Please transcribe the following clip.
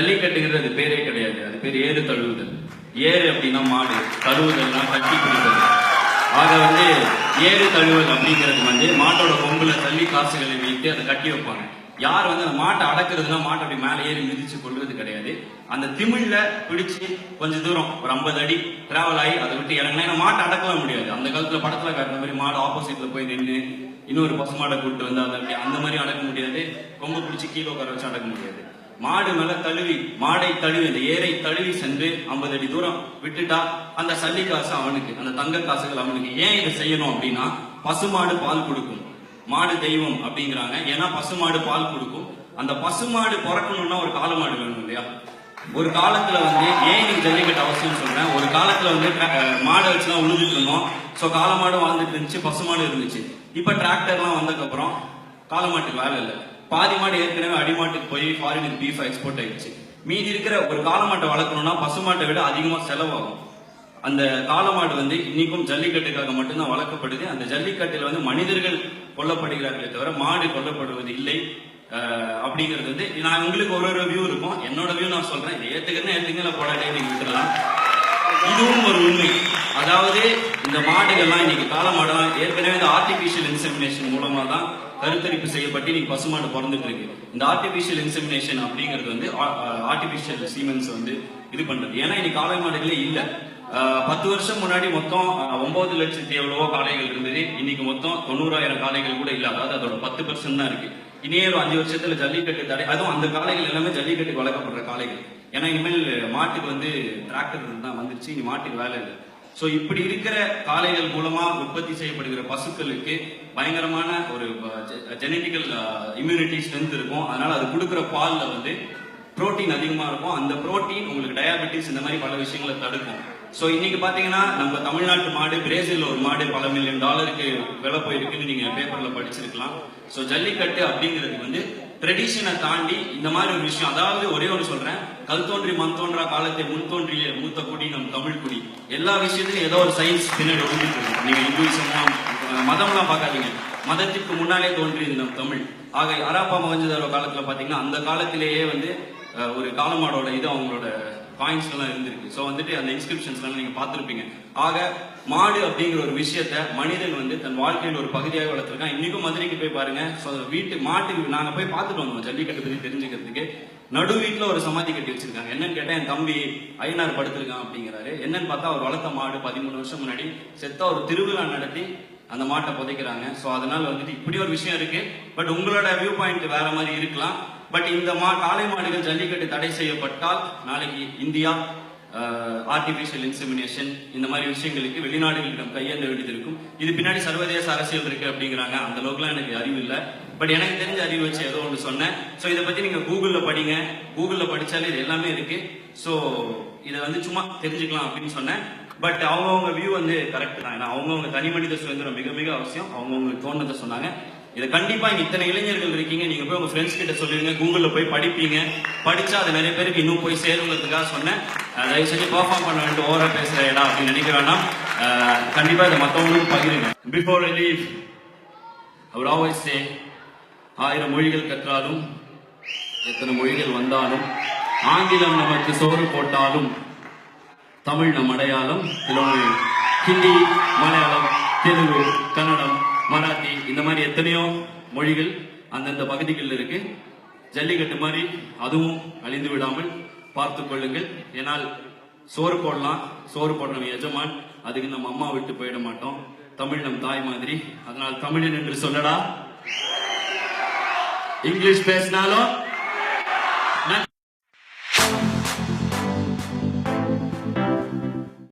ஜல்லிக்கட்டுங்கிறது பேரே கிடையாது. அது பேர் ஏறு தழுவுதல். ஏறு அப்படின்னா மாடு. தழுவுதல்னா கட்டி பிடிப்பது. ஆக வந்து ஏறு தழுவல் அப்படிங்கிறது வந்து மாட்டோட கொம்புல தள்ளி காசுகளை வைத்து அதை கட்டி வைப்பாங்க. யார் வந்து அந்த மாட்டை அடக்குறதுனா மாட்டை அப்படி மேலே ஏறி மிதிச்சு கொள்வது கிடையாது. அந்த திமிழ்ல பிடிச்சு கொஞ்ச தூரம் ஒரு ஐம்பது அடி டிராவல் ஆகி அதை விட்டு இறங்கினா ஏன்னா மாட்டை அடக்கவே முடியாது. அந்த காலத்துல படத்துல காட்டுற மாதிரி மாடு ஆப்போசிட்ல போய் நின்று இன்னொரு பசுமாடை கூப்பிட்டு வந்து அதை அப்படி அந்த மாதிரி அடக்க முடியாது. கொம்பு பிடிச்சி கீழே உட்கார வச்சு அடக்க முடியாது. மாடு மேல தழுவி மாடை தழுவி அந்த ஏரை தழுவி சென்று ஐம்பது அடி தூரம் விட்டுட்டா அந்த சல்லி காசு அவனுக்கு அந்த தங்க காசுகள் அவனுக்கு. ஏன் இதை செய்யணும் அப்படின்னா பசுமாடு பால் கொடுக்கும். மாடு தெய்வம் அப்படிங்கிறாங்க. ஏன்னா பசுமாடு பால் கொடுக்கும். அந்த பசுமாடு பிறக்கணும்னா ஒரு காளை மாடு வேணும் இல்லையா? ஒரு காலத்துல வந்து ஏன் நீங்க ஜல்லிக்கட்டு அவசியம் சொல்றேன்? ஒரு காலத்துல வந்து மாடை வச்சுலாம் உழுதுட்டு இருந்தோம். சோ காளை வாழ்ந்துட்டு இருந்துச்சு பசுமாடு இருந்துச்சு. இப்ப டிராக்டர்லாம் வந்ததுக்கு அப்புறம் காளை மாட்டுக்கு வேலை இல்லை. பாதி மாடு ஏற்கனவே அடிமாட்டுக்கு போய் ஃபாரினுக்கு பீஃப் எக்ஸ்போர்ட் ஆயிடுச்சு. மீதி இருக்கிற ஒரு காளை மாட்டை வளர்க்கணும்னா பசுமாட்டை விட அதிகமாக செலவாகும். அந்த காலமாடு வந்து இன்னைக்கும் ஜல்லிக்கட்டுக்காக மட்டும்தான் வளர்க்கப்படுது. அந்த ஜல்லிக்கட்டில் வந்து மனிதர்கள் கொல்லப்படுகிறார்களே தவிர மாடு கொல்லப்படுவது இல்லை. அப்படிங்கிறது வந்து நான் உங்களுக்கு ஒரு ஒரு வியூ இருக்கும். என்னோட வியூ நான் சொல்றேன். இதை ஏத்துக்கிறேன்னு ஏத்துக்கல இல்லை போடாட்டே நீங்க விட்டுடலாம் இதுவும் ஒரு உண்மை. அதாவது இந்த மாடுகள்லாம் இன்னைக்கு காளை மாடெல்லாம் ஏற்கனவே இந்த ஆர்டிபிஷியல் இன்செமினேஷன் மூலமா தான் கருத்தரிப்பு செய்யப்பட்டு இன்னைக்கு பசுமாடு பிறந்துட்டு இருக்கு. இந்த ஆர்டிபிஷியல் இன்செமினேஷன் அப்படிங்கிறது வந்து ஆர்டிபிஷியல் சீமென்ஸ் வந்து இது பண்றது. ஏன்னா இன்னைக்கு காளை மாடுகளே இல்ல. ஆஹ் பத்து வருஷம் முன்னாடி மொத்தம் ஒன்பது லட்சத்தி எவ்வளவோ காளைகள் இருந்தது. இன்னைக்கு மொத்தம் தொண்ணூறாயிரம் காளைகள் கூட இல்ல. அதாவது அதோட பத்து பர்சன்ட் தான் இருக்கு. இனியே ஒரு அஞ்சு வருஷத்துல ஜல்லிக்கட்டு தடை அதுவும் அந்த காளைகள் எல்லாமே ஜல்லிக்கட்டுக்கு வளர்க்கப்படுற காளைகள். ஏன்னா இனிமேல் மாட்டுக்கு வந்து டிராக்டர் தான் வந்துருச்சு. இனி மாட்டுக்கு வேலை இல்லை. ஸோ இப்படி இருக்கிற காளைகள் மூலமா உற்பத்தி செய்யப்படுகிற பசுக்களுக்கு பயங்கரமான ஒரு ஜெனட்டிக்கல் இம்யூனிட்டி ஸ்ட்ரென்த் இருக்கும். அதனால அது கொடுக்குற பாலில் வந்து புரோட்டீன் அதிகமாக இருக்கும். அந்த புரோட்டீன் உங்களுக்கு டயாபெட்டிஸ் இந்த மாதிரி பல விஷயங்களை தடுக்கும். ஸோ இன்னைக்கு பார்த்தீங்கன்னா நம்ம தமிழ்நாட்டு மாடு பிரேசிலில் ஒரு மாடு பல மில்லியன் டாலருக்கு விலை போயிருக்குன்னு நீங்கள் பேப்பரில் படிச்சிருக்கலாம். ஸோ ஜல்லிக்கட்டு அப்படிங்கிறது வந்து ட்ரெடிஷனை தாண்டி இந்த மாதிரி ஒரு விஷயம் அதாவது ஒரே ஒன்று சொல்றேன். கல் தோன்றி மண் தோன்றா காலத்தை முன் தோன்றிய மூத்த குடி நம் தமிழ் குடி. எல்லா விஷயத்திலும் ஏதோ ஒரு சயின்ஸ் பின்னாடி ஒழிஞ்சிட்டு நீங்க இந்துசம்லாம் மதம்லாம் பார்க்காதீங்க. மதத்திற்கு முன்னாலே தோன்றியது நம் தமிழ். ஆக அராப்பா மகஞ்சதாரோ காலத்துல பாத்தீங்கன்னா அந்த காலத்திலேயே வந்து ஒரு காலமாடோட இது அவங்களோட காயின்ஸ் எல்லாம் இருந்திருக்கு. ஸோ வந்துட்டு அந்த இன்ஸ்கிரிப்ஷன்ஸ் எல்லாம் நீங்க ஆக மாடு அப்படிங்கிற ஒரு விஷயத்த மனிதன் வந்து தன் வாழ்க்கையில் ஒரு பகுதியாக வளர்த்துருக்கான். இன்னைக்கும் மதுரைக்கு போய் பாருங்க. ஸோ வீட்டு மாட்டுக்கு நாங்க போய் பார்த்துட்டு வந்தோம் ஜல்லிக்கட்டு பத்தி தெரிஞ்சுக்கிறதுக்கு. நடு வீட்டில் ஒரு சமாதி கட்டி வச்சிருக்காங்க. என்னன்னு கேட்டால் என் தம்பி ஐயனார் படுத்திருக்கான் அப்படிங்கிறாரு. என்னன்னு பார்த்தா அவர் வளர்த்த மாடு பதிமூணு வருஷம் முன்னாடி செத்தா ஒரு திருவிழா நடத்தி அந்த மாட்டை புதைக்கிறாங்க. ஸோ அதனால வந்துட்டு இப்படி ஒரு விஷயம் இருக்கு. பட் உங்களோட வியூ பாயிண்ட் வேற மாதிரி இருக்கலாம். பட் இந்த மா காளை மாடுகள் ஜல்லிக்கட்டு தடை செய்யப்பட்டால் நாளைக்கு இந்தியா ஆர்டிபிஷியல் இன்செமினேஷன் இந்த மாதிரி விஷயங்களுக்கு வெளிநாடுகளிடம் கையேந்த வேண்டியது இருக்கும் இது பின்னாடி சர்வதேச அரசியல் இருக்கு அப்படிங்கிறாங்க. அந்த அளவுக்குலாம் எனக்கு அறிவு இல்லை. பட் எனக்கு தெரிஞ்ச அறிவு வச்சு ஏதோ ஒன்று சொன்னேன். ஸோ இதை பத்தி நீங்க கூகுள்ல படிங்க. கூகுள்ல படிச்சாலே இது எல்லாமே இருக்கு. ஸோ இதை வந்து சும்மா தெரிஞ்சுக்கலாம் அப்படின்னு சொன்னேன். பட் அவங்கவுங்க வியூ வந்து கரெக்ட் தான். ஏன்னா அவங்கவுங்க தனி மனித சுதந்திரம் மிக மிக அவசியம். அவங்கவுங்களுக்கு தோணுதை சொன்னாங்க. இதை கண்டிப்பா இங்க இத்தனை இளைஞர்கள் இருக்கீங்க. நீங்க போய் உங்க ஃப்ரெண்ட்ஸ் கிட்ட சொல்லுவீங்க கூகுள்ல போய் படிப்பீங்க. படிச்சா அது நிறைய பேருக்கு இன்னும் போய் சேருங்கிறதுக்காக சொன்னேன். தயவு செஞ்சு பர்ஃபார்ம் பண்ண வேண்டும். ஓவரா பேசுற இடம் அப்படின்னு நினைக்க வேண்டாம். கண்டிப்பா இதை மத்தவங்களுக்கும் பகிருங்க. பிஃபோர் ஐ லீவ் அவர் ஆல்வேஸ் சே ஆயிரம் மொழிகள் கற்றாலும் எத்தனை மொழிகள் வந்தாலும் ஆங்கிலம் நமக்கு சோறு போட்டாலும் தமிழ் நம் அடையாளம் இதில் ஹிந்தி மலையாளம் தெலுங்கு கன்னடம் மராத்தி இந்த மாதிரி எத்தனையோ மொழிகள் அந்தந்த பகுதிகளில் இருக்கு. ஜல்லிக்கட்டு மாதிரி அதுவும் அழிந்து விடாமல் பார்த்து கொள்ளுங்கள். ஏனால் சோறு போடலாம் சோறு போடுறவன் எஜமான். அதுக்கு நம்ம அம்மா விட்டு போயிட மாட்டோம். தமிழ் நம் தாய் மாதிரி. அதனால் தமிழன் என்று சொல்லடா. இங்கிலீஷ் பேசினாலும்